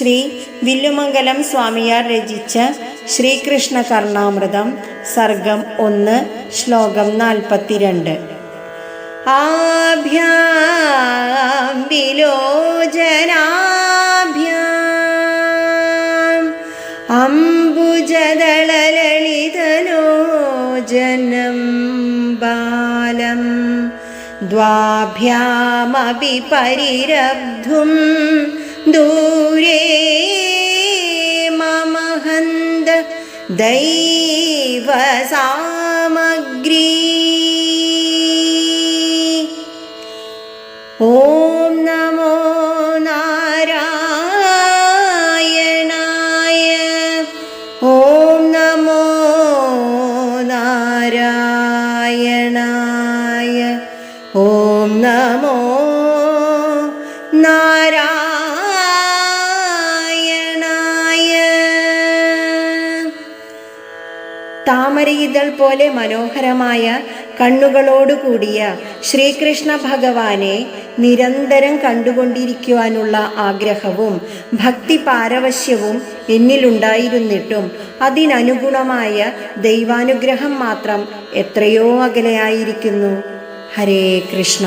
ശ്രീ വില്ലുമംഗലം സ്വാമിയാർ രചിച്ച ശ്രീകൃഷ്ണ കർണാമൃതം സർഗം ഒന്ന് ശ്ലോകം നാൽപ്പത്തിരണ്ട്. ആഭ്യാം വിലോചനാഭ്യാം ബാലം ദ്വാഭ്യാമപി പരിരബ്ധും दूरे मम हन्द दैवसामग्री ॐ नमो नारायणाय ॐ नमो नारायणाय ॐ नमो नारायण താമരയിതൾ പോലെ മനോഹരമായ കണ്ണുകളോടുകൂടിയ ശ്രീകൃഷ്ണ ഭഗവാനെ നിരന്തരം കണ്ടുകൊണ്ടിരിക്കുവാനുള്ള ആഗ്രഹവും ഭക്തി പാരവശ്യവും എന്നിലുണ്ടായിരുന്നിട്ടും അതിനനുഗുണമായ ദൈവാനുഗ്രഹം മാത്രം എത്രയോ അകലെയായിരിക്കുന്നു. ഹരേ കൃഷ്ണ.